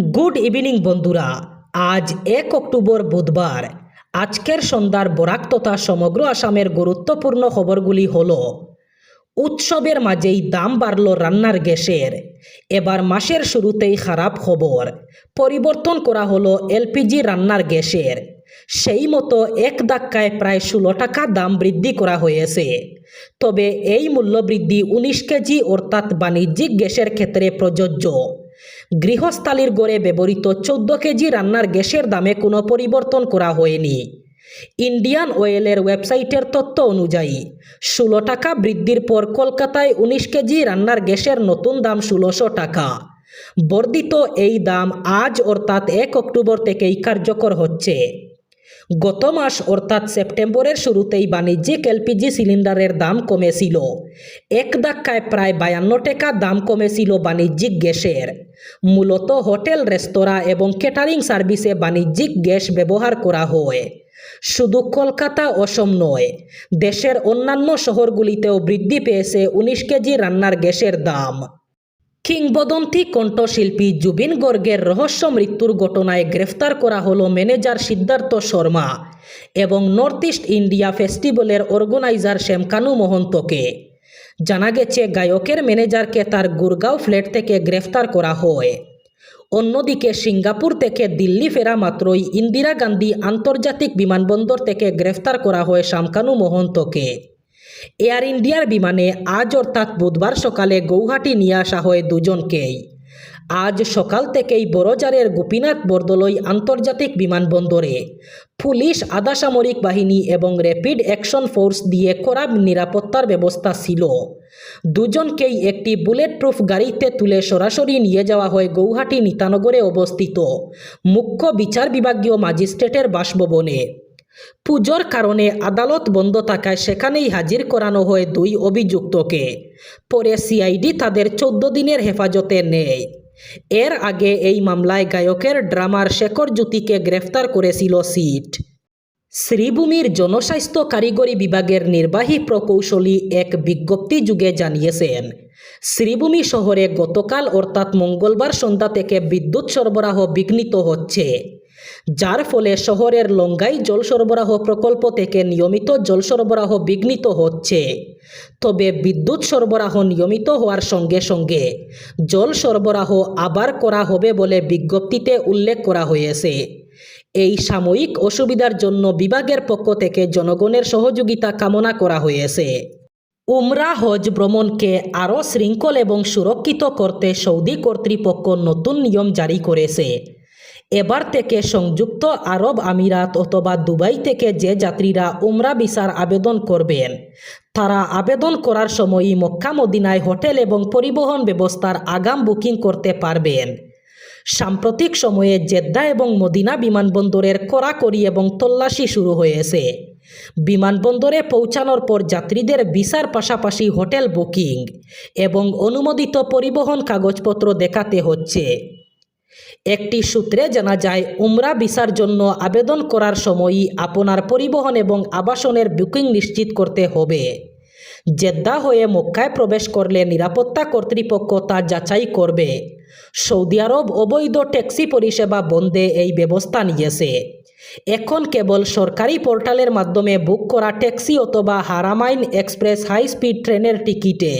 Good evening বন্ধুরা। আজ এক অক্টোবর বুধবার। আজকের সন্ধ্যার বরাক তথা সমগ্র আসামের গুরুত্বপূর্ণ খবরগুলি হল, উৎসবের মাঝেই দাম বাড়ল রান্নার গ্যাসের। এবার মাসের শুরুতেই খারাপ খবর। পরিবর্তন করা হলো এলপিজি রান্নার গ্যাসের। সেই মতো এক ধাক্কায় প্রায় ষোলো টাকা দাম বৃদ্ধি করা হয়েছে। তবে এই মূল্যবৃদ্ধি উনিশ কেজি অর্থাৎ বাণিজ্যিক গ্যাসের ক্ষেত্রে প্রযোজ্য। গৃহস্থালির গড়ে ব্যবহৃত চোদ্দ কেজি রান্নার গ্যাসের দামে কোনো পরিবর্তন করা হয়নি। ইন্ডিয়ান ওয়েলের ওয়েবসাইটের তথ্য অনুযায়ী, ষোলো টাকা বৃদ্ধির পর কলকাতায় উনিশ কেজি রান্নার গ্যাসের নতুন দাম ষোলোশো টাকা। বর্ধিত এই দাম আজ অর্থাৎ এক অক্টোবর থেকেই কার্যকর হচ্ছে। গত মাস অর্থাৎ সেপ্টেম্বরের শুরুতেই বাণিজ্যিক এলপিজি সিলিন্ডারের দাম কমেছিল। এক ধাক্কায় প্রায় বায়ান্ন টাকা দাম কমেছিল বাণিজ্যিক গ্যাসের। মূলত হোটেল, রেস্তোরাঁ এবং ক্যাটারিং সার্ভিসে বাণিজ্যিক গ্যাস ব্যবহার করা হয়। শুধু কলকাতা অসম নয়, দেশের অন্যান্য শহরগুলিতেও বৃদ্ধি পেয়েছে উনিশ কেজি রান্নার গ্যাসের দাম। কিংবদন্তি কণ্ঠশিল্পী জুবিন গর্গের রহস্য মৃত্যুর ঘটনায় গ্রেফতার করা হলো ম্যানেজার সিদ্ধার্থ শর্মা এবং নর্থ ইস্ট ইন্ডিয়া ফেস্টিভ্যালের অর্গানাইজার শ্যামকানু মহন্তকে। জানা গেছে, গায়কের ম্যানেজারকে তার গুরগাঁও ফ্ল্যাট থেকে গ্রেফতার করা হয়। অন্যদিকে, সিঙ্গাপুর থেকে দিল্লি ফেরা মাত্রই ইন্দিরা গান্ধী আন্তর্জাতিক বিমানবন্দর থেকে গ্রেফতার করা হয় শামকানু মহন্তকে। এয়ার ইন্ডিয়ার বিমানে আজ অর্থাৎ বুধবার সকালে গৌহাটি নিয়ে আসা হয় দুজনকেই। আজ সকাল থেকেই বড়জারের গোপীনাথ বরদলৈ আন্তর্জাতিক বিমানবন্দরে পুলিশ, আধা সামরিক বাহিনী এবং র্যাপিড অ্যাকশন ফোর্স দিয়ে কড়া নিরাপত্তার ব্যবস্থা ছিল। দুজনকেই একটি বুলেট প্রুফ গাড়িতে তুলে সরাসরি নিয়ে যাওয়া হয় গৌহাটি নিতানগরে অবস্থিত মুখ্য বিচার বিভাগীয় ম্যাজিস্ট্রেটের বাসভবনে। পুজোর কারণে আদালত বন্ধ থাকায় সেখানেই হাজির করানো হয় দুই অভিযুক্তকে। পরে সিআইডি তাদের চোদ্দ দিনের হেফাজতে নেয়। এর আগে এই মামলায় গায়কের ড্রামার শেখর জ্যোতিকে গ্রেফতার করেছিল সিট। শ্রীভূমির জনস্বাস্থ্য কারিগরি বিভাগের নির্বাহী প্রকৌশলী এক বিজ্ঞপ্তি যুগে জানিয়েছেন, শ্রীভূমি শহরে গতকাল অর্থাৎ মঙ্গলবার সন্ধ্যা থেকে বিদ্যুৎ সরবরাহ বিঘ্নিত হচ্ছে। যার ফলে শহরের লঙ্গাই জল সরবরাহ প্রকল্প থেকে নিয়মিত জল সরবরাহ বিঘ্নিত হচ্ছে। তবে বিদ্যুৎ সরবরাহ নিয়মিত হওয়ার সঙ্গে সঙ্গে জল সরবরাহ আবার করা হবে বলে বিজ্ঞপ্তিতে উল্লেখ করা হয়েছে। এই সাময়িক অসুবিধার জন্য বিভাগের পক্ষ থেকে জনগণের সহযোগিতা কামনা করা হয়েছে। উমরা হজ ভ্রমণকে আরও শৃঙ্খল এবং সুরক্ষিত করতে সৌদি কর্তৃপক্ষ নতুন নিয়ম জারি করেছে। এবার থেকে সংযুক্ত আরব আমিরাত অথবা দুবাই থেকে যে যাত্রীরা উমরা ভিসার আবেদন করবেন, তারা আবেদন করার সময়ই মক্কা মদিনায় হোটেল এবং পরিবহন ব্যবস্থার আগাম বুকিং করতে পারবেন। সাম্প্রতিক সময়ে জেদ্দা এবং মদিনা বিমানবন্দরের কড়াকড়ি এবং তল্লাশি শুরু হয়েছে। বিমানবন্দরে পৌঁছানোর পর যাত্রীদের ভিসার পাশাপাশি হোটেল বুকিং এবং অনুমোদিত পরিবহন কাগজপত্র দেখাতে হচ্ছে। একটি সূত্রে জানা যায়, উমরা ভিসার জন্য আবেদন করার সময়ই আপনার পরিবহন এবং আবাসনের বুকিং নিশ্চিত করতে হবে। জেদ্দা হয়ে মক্কায় প্রবেশ করলে নিরাপত্তা কর্তৃপক্ষ তা যাচাই করবে। সৌদি আরব অবৈধ ট্যাক্সি পরিষেবা বন্ধে এই ব্যবস্থা নিয়েছে। এখন কেবল সরকারি পোর্টালের মাধ্যমে বুক করা ট্যাক্সি অথবা হারামাইন এক্সপ্রেস হাই স্পিড ট্রেনের টিকিটে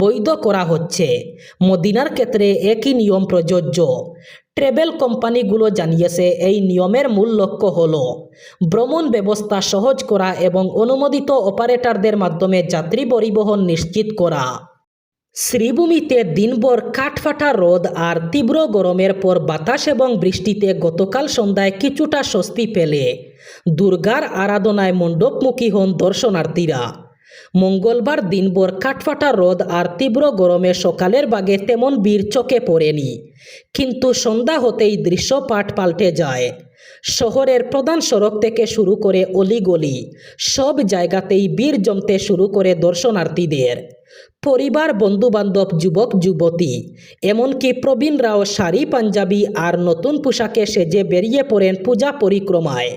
বৈধ করা হচ্ছে। মদিনার ক্ষেত্রে একই নিয়ম প্রযোজ্য। ট্রেভেল কোম্পানিগুলো জানিয়েছে, এই নিয়মের মূল লক্ষ্য হল ভ্রমণ ব্যবস্থা সহজ করা এবং অনুমোদিত অপারেটরদের মাধ্যমে যাত্রী পরিবহন নিশ্চিত করা। শ্রীভূমিতে দিনভর কাঠফাটা রোদ আর তীব্র গরমের পর বাতাস এবং বৃষ্টিতে গতকাল সন্ধ্যায় কিছুটা স্বস্তি পেলে। দুর্গার আরাধনায় মণ্ডপমুখী হন দর্শনার্থীরা। মঙ্গলবার দিনভর কাঠফাটা রোদ আর তীব্র গরমে সকালের বাগে তেমন বীর চোখে পড়েনি। কিন্তু সন্ধ্যা হতেই দৃশ্যপাট পাল্টে যায়। শহরের প্রধান সড়ক থেকে শুরু করে অলিগলি, সব জায়গাতেই বীর জমতে শুরু করে দর্শনার্থীদের। পরিবার, বন্ধুবান্ধব, যুবক, যুবতী। এমনকি প্রবীণরাও শাড়ি, পাঞ্জাবি আর নতুন পোশাকে সেজে বেরিয়ে পড়েন পূজা পরিক্রমায়।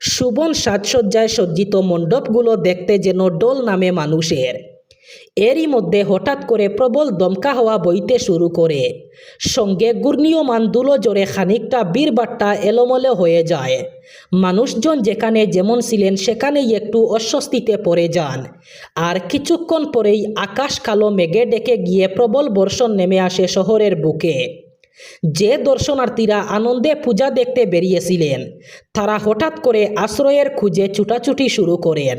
সুবন সাজসজ্জায় সজ্জিত মণ্ডপগুলো দেখতে যেন ডোল নামে মানুষের। এরই মধ্যে হঠাৎ করে প্রবল দমকা হওয়া বইতে শুরু করে। সঙ্গে ঘূর্ণীয়মান দুলো জোরে খানিকটা বীরবাট্টা এলোমলে হয়ে যায়। মানুষজন যেখানে যেমন ছিলেন সেখানেই একটু অস্বস্তিতে পড়ে যান। আর কিছুক্ষণ পরেই আকাশ কালো মেঘে ডেকে গিয়ে প্রবল বর্ষণ নেমে আসে শহরের বুকে। যে দর্শনার্থীরা আনন্দে পূজা দেখতে বেরিয়েছিলেন, তারা হঠাৎ করে আশ্রয়ের খুঁজে ছুটাছুটি শুরু করেন।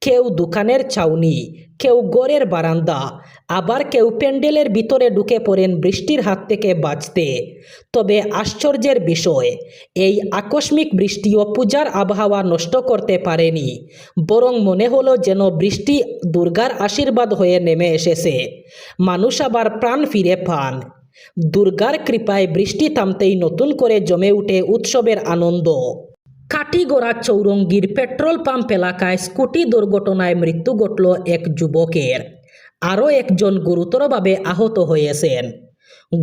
কেউ দোকানের ছাউনি, কেউ গড়ের বারান্দা, আবার কেউ প্যান্ডেলের ভিতরে ঢুকে পড়েন বৃষ্টির হাত থেকে বাঁচতে। তবে আশ্চর্যের বিষয়, এই আকস্মিক বৃষ্টিও পূজার আবহাওয়া নষ্ট করতে পারেনি, বরং মনে হলো যেন বৃষ্টি দুর্গার আশীর্বাদ হয়ে নেমে এসেছে। মানুষ আবার প্রাণ ফিরে পান। দুর্গার কৃপায় বৃষ্টি থামতেই নতুন করে জমে উঠে উৎসবের আনন্দ। কাটিগড়া চৌরঙ্গীর পেট্রোল পাম্প এলাকায় স্কুটি দুর্ঘটনায় মৃত্যু ঘটল এক যুবকের। আরও একজন গুরুতরভাবে আহত হয়েছেন।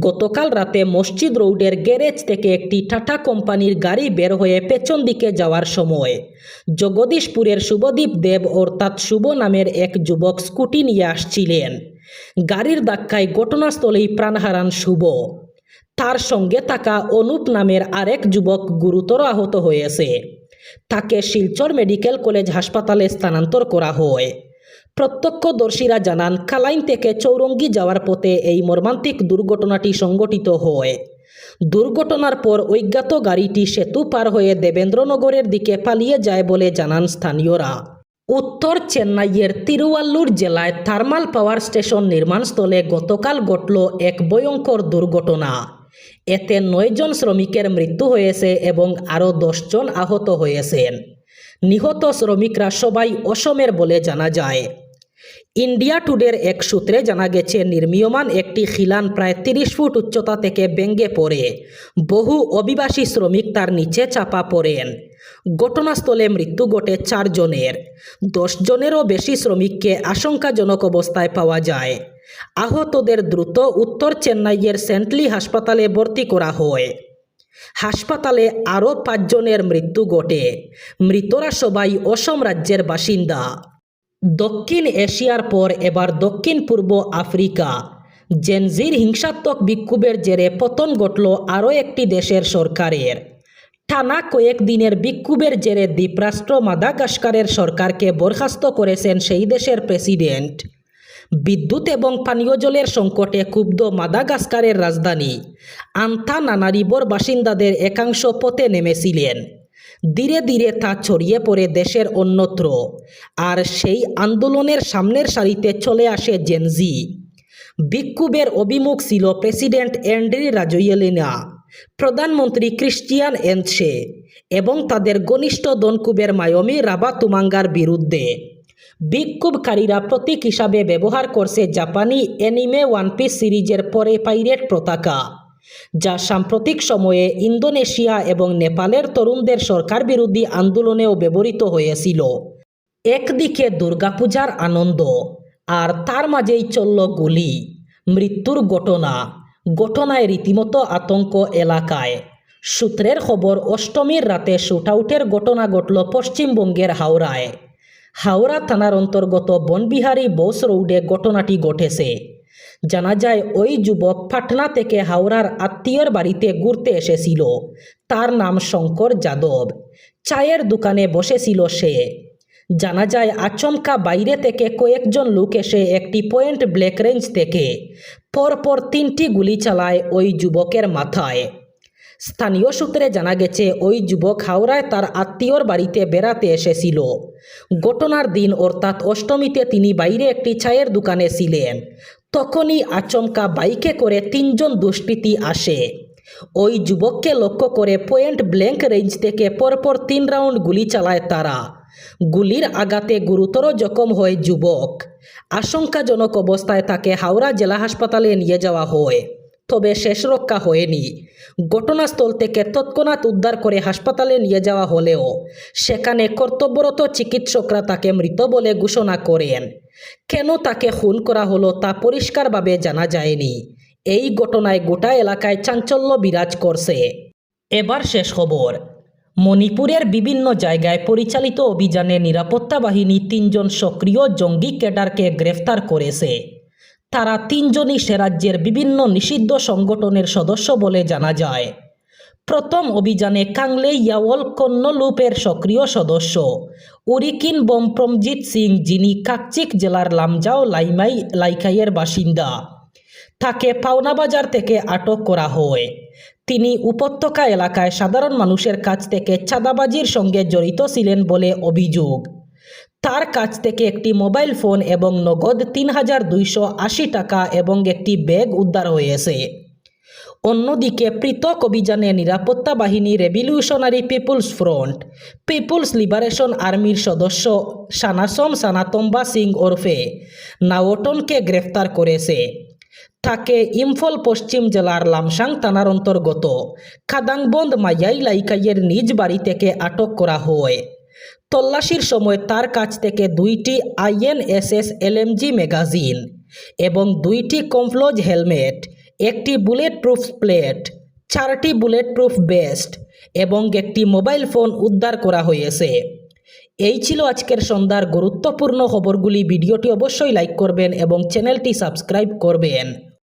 গতকাল রাতে মসজিদ রোডের গ্যারেজ থেকে একটি টাটা কোম্পানির গাড়ি বের হয়ে পেছন দিকে যাওয়ার সময় জগদীশপুরের শুভদীপ দেব অর্থাৎ শুভ নামের এক যুবক স্কুটি নিয়ে আসছিলেন। গাড়ির ধাক্কায় ঘটনাস্থলেই প্রাণ হারান শুভ। তার সঙ্গে থাকা অনুপ নামের আরেক যুবক গুরুতর আহত হয়েছে। তাকে শিলচর মেডিকেল কলেজ হাসপাতালে স্থানান্তর করা হয়। প্রত্যক্ষদর্শীরা জানান, কালাইন থেকে চৌরঙ্গি যাওয়ার পথে এই মর্মান্তিক দুর্ঘটনাটি সংঘটিত হয়। দুর্ঘটনার পর অজ্ঞাত গাড়িটি সেতু পার হয়ে দেবেন্দ্রনগরের দিকে পালিয়ে যায় বলে জানান স্থানীয়রা। উত্তর চেন্নাইয়ের তিরুয়াল্লুর জেলায় থার্মাল পাওয়ার স্টেশন নির্মাণস্থলে গতকাল ঘটল এক ভয়ঙ্কর দুর্ঘটনা। এতে নয়জন শ্রমিকের মৃত্যু হয়েছে এবং আরও দশজন আহত হয়েছেন। নিহত শ্রমিকরা সবাই অসমের বলে জানা যায়। ইন্ডিয়া টুডের এক সূত্রে জানা গেছে, নির্মীয়মান একটি খিলান প্রায় তিরিশ ফুট উচ্চতা থেকে ব্যঙ্গে পড়ে। বহু অভিবাসী শ্রমিক তার নিচে চাপা পড়েন। ঘটনাস্থলে মৃত্যু ঘটে চারজনের জনেরও বেশি শ্রমিককে আশঙ্কাজনক অবস্থায় পাওয়া যায়। আহতদের দ্রুত উত্তর চেন্নাইয়ের সেন্টলি হাসপাতালে ভর্তি করা হয়। হাসপাতালে আরও পাঁচজনের মৃত্যু ঘটে। মৃতরা সবাই অসম রাজ্যের বাসিন্দা। দক্ষিণ এশিয়ার পর এবার দক্ষিণ পূর্ব আফ্রিকা। জেনজির হিংসাত্মক বিক্ষোভের জেরে পতন ঘটল আরও একটি দেশের সরকারের। টানা কয়েকদিনের বিক্ষোভের জেরে দ্বীপরাষ্ট্র মাদাগাস্কারের সরকারকে বরখাস্ত করেছেন সেই দেশের প্রেসিডেন্ট। বিদ্যুৎ এবং পানীয় জলের সংকটে ক্ষুব্ধ মাদাগাস্কারের রাজধানী। আন্থানানারিবোর বাসিন্দাদের একাংশ পথে নেমেছিলেন। ধীরে ধীরে তা ছড়িয়ে পড়ে দেশের অন্যত্র। আর সেই আন্দোলনের সামনের সারিতে চলে আসে জেনজি বিক্ষোভের অভিমুখ ছিল প্রেসিডেন্ট অ্যান্ড্রি রাজয়েলিনা প্রধানমন্ত্রী ক্রিশ্চিয়ান এনসে এবং তাদের ঘনিষ্ঠ দনকুবের মায়মি রাবা তুমাঙ্গার বিরুদ্ধে। বিক্ষোভকারীরা প্রতীক হিসাবে ব্যবহার করছে জাপানি অ্যানিমে ওয়ান পিস সিরিজের পরে পাইরেট পতাকা। যা সাম্প্রতিক সময়ে ইন্দোনেশিয়া এবং নেপালের তরুণদের সরকার বিরোধী আন্দোলনেও ব্যবহৃত হয়েছিল। একদিকে দুর্গাপূজার আনন্দ, আর তার মাঝেই চলল গুলি, মৃত্যুর ঘটনা, ঘটনায় রীতিমতো আতঙ্ক এলাকায়। সূত্রের খবর, অষ্টমীর রাতে শুটআউটের ঘটনা ঘটল পশ্চিমবঙ্গের হাওড়ায়। হাওড়া থানার অন্তর্গত বনবিহারী বোস রোডে ঘটনাটি ঘটেছে। জানা যায়, ওই যুবক পাটনা থেকে হাওড়ার আত্মীয়র বাড়িতে ঘুরতে এসেছিল। তার নাম শঙ্কর যাদব। চায়ের দোকানে বসেছিল সে। জানা যায়, আচমকা বাইরে থেকে কয়েকজন লোক এসে একটি পয়েন্ট ব্ল্যাক রেঞ্জ থেকে পরপর তিনটি গুলি চালায় ওই যুবকের মাথায়। স্থানীয় সূত্রে জানা গেছে, ওই যুবক হাওড়ায় তার আত্মীয়র বাড়িতে বেড়াতে এসেছিল। ঘটনার দিন অর্থাৎ অষ্টমীতে তিনি বাইরে একটি চায়ের দোকানে ছিলেন। তখনই আচমকা বাইকে করে তিনজন দুষ্কৃতী আসে। ওই যুবককে লক্ষ্য করে পয়েন্ট ব্ল্যাঙ্ক রেঞ্জ থেকে পরপর তিন রাউন্ড গুলি চালায় তারা। গুলির আঘাতে গুরুতর জখম হয় যুবক। আশঙ্কাজনক অবস্থায় তাকে হাওড়া জেলা হাসপাতালে নিয়ে যাওয়া হয়। তবে শেষ রক্ষা হয়নি। ঘটনাস্থল থেকে তৎক্ষণাৎ উদ্ধার করে হাসপাতালে নিয়ে যাওয়া হলেও সেখানে কর্তব্যরত চিকিৎসকরা তাকে মৃত বলে ঘোষণা করেন। কেন তাকে খুন করা হলো তা পরিষ্কারভাবে জানা যায়নি। এই ঘটনায় গোটা এলাকায় চাঞ্চল্য বিরাজ করছে। এবার শেষ খবর। মণিপুরের বিভিন্ন জায়গায় পরিচালিত অভিযানে নিরাপত্তা বাহিনী তিনজন সক্রিয় জঙ্গি ক্যাডারকে গ্রেফতার করেছে। তারা তিনজনই সে রাজ্যের বিভিন্ন নিষিদ্ধ সংগঠনের সদস্য বলে জানা যায়। প্রথম অভিযানে কাংলে ইয়াওল কন্নলুপের সক্রিয় সদস্য, উরিকিন বমপ্রমজিৎ সিং, যিনি কাকচিক জেলার লামজাও লাইমাই লাইকাইয়ের বাসিন্দা। তাকে পাওনাবাজার থেকে আটক করা হয়। তিনি উপত্যকা এলাকায় সাধারণ মানুষের কাছ থেকে চাঁদাবাজির সঙ্গে জড়িত ছিলেন বলে অভিযোগ। তার কাছ থেকে একটি মোবাইল ফোন এবং নগদ তিন হাজার দুইশো আশি টাকা এবং একটি ব্যাগ উদ্ধার হয়েছে। অন্যদিকে পৃথক অভিযানে নিরাপত্তা বাহিনী Revolutionary People's Front, People's Liberation আর্মির সদস্য সানাসম সানাতম্বা সিং ওরফে নাওটনকে গ্রেফতার করেছে। তাকে ইম্ফল পশ্চিম জেলার লামসাং থানার অন্তর্গত খাদাংবন্দ মাইয়াই লাইকাইয়ের নিজ বাড়ি থেকে আটক করা হয়। তল্লাশির সময় তার কাছ থেকে দুইটি আইএনএসএস এলএমজি ম্যাগাজিন এবং দুইটি কমফ্লোজ হেলমেট, একটি বুলেট প্রুফ প্লেট, চারটি বুলেট প্রুফ বেস্ট এবং একটি মোবাইল ফোন উদ্ধার করা হয়েছে। এই ছিল আজকের সন্ধ্যার গুরুত্বপূর্ণ খবরগুলি। ভিডিওটি অবশ্যই লাইক করবেন এবং চ্যানেলটি সাবস্ক্রাইব করবেন।